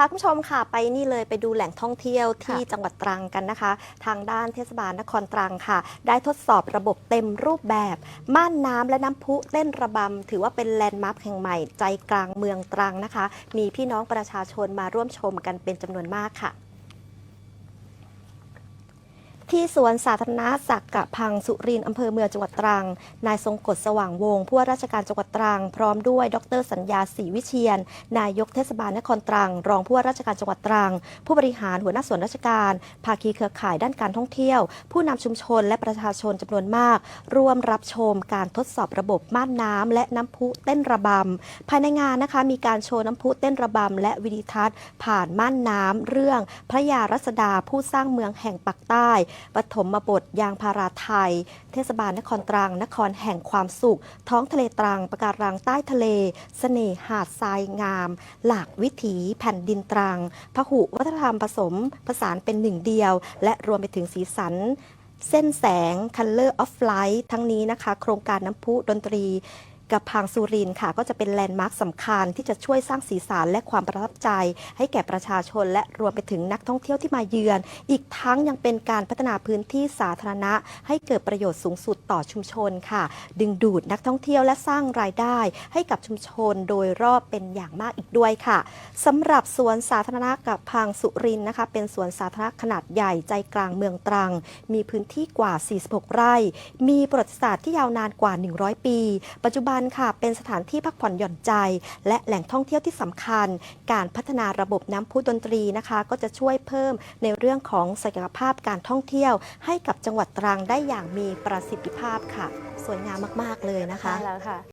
พาคุณผู้ชมค่ะไปนี่เลยไปดูแหล่งท่องเที่ยวที่ค่ะจังหวัดตรังกันนะคะ ทางด้านเทศบาลนครตรังค่ะ ได้ทดสอบระบบเต็มรูปแบบ ม่านน้ำและน้ำพุเต้นระบำถือว่าเป็นแลนด์มาร์คแห่งใหม่ใจกลางเมืองตรังนะคะ มีพี่น้องประชาชนมาร่วมชมกันเป็นจำนวนมากค่ะ ที่สวนสาธารณะสักกะพังสุรินอำเภอเมืองจังหวัดตรัง นายทรงกฎสว่างวงศ์ผู้ว่าราชการจังหวัดตรัง พร้อมด้วย ดรสัญญาศรีวิเชียน นายกเทศบาลนครตรัง รองผู้ว่าราชการจังหวัดตรัง ผู้บริหารหัวหน้าส่วนราชการ ภาคีเครือข่ายด้านการท่องเที่ยว ผู้นำชุมชนและประชาชนจำนวนมาก ร่วมรับชมการทดสอบระบบม่านน้ำและน้ำพุเต้นระบำภายในงานนะคะมีการโชว์น้ำพุเต้นระบำและวิดีทัศน์ ผ่านม่านน้ำเรื่องพระยารัศดาผู้สร้างเมืองแห่งปักใต้ปฐมบทยางพาราไทย เทศบาลนครตรัง นครแห่งความสุข ท้องทะเลตรังประการังใต้ทะเลเสน่หาดทรายงาม หลากวิถีแผ่นดินตรังพหุวัฒนธรรมผสมผสานเป็นหนึ่งเดียว และรวมไปถึงสีสันเส้นแสง Color of Light ทั้งนี้นะคะ โครงการน้ำพุดนตรี กับพังสุรินค่ะ ก็จะเป็นแลนด์มาร์คสำคัญที่จะช่วยสร้างสีสันและความประทับใจ ให้แก่ประชาชน และรวมไปถึงนักท่องเที่ยวที่มาเยือน อีกทั้งยังเป็นการพัฒนาพื้นที่สาธารณะ ให้เกิดประโยชน์สูงสุดต่อชุมชนค่ะ ดึงดูดนักท่องเที่ยวและสร้างรายได้ ให้กับชุมชนโดยรอบเป็นอย่างมากอีกด้วยค่ะสำหรับสวนสาธารณะกับพังสุรินนะคะ เป็นสวนสาธารณะขนาดใหญ่ใจกลางเมืองตรัง มีพื้นที่กว่า 46 ไร่ มีประวัติศาสตร์ที่ยาวนานกว่า 100 ปี ปัจจุบันค่ะ เป็นสถานที่พักผ่อนหย่อนใจ และแหล่งท่องเที่ยวที่สำคัญ การพัฒนาระบบน้ำพุดนตรีนะคะ ก็จะช่วยเพิ่มในเรื่องของศักยภาพการท่องเที่ยว ให้กับจังหวัดตรังได้อย่างมีประสิทธิภาพค่ะ สวยงามมาก ๆ เลยนะคะใช่แล้วค่ะ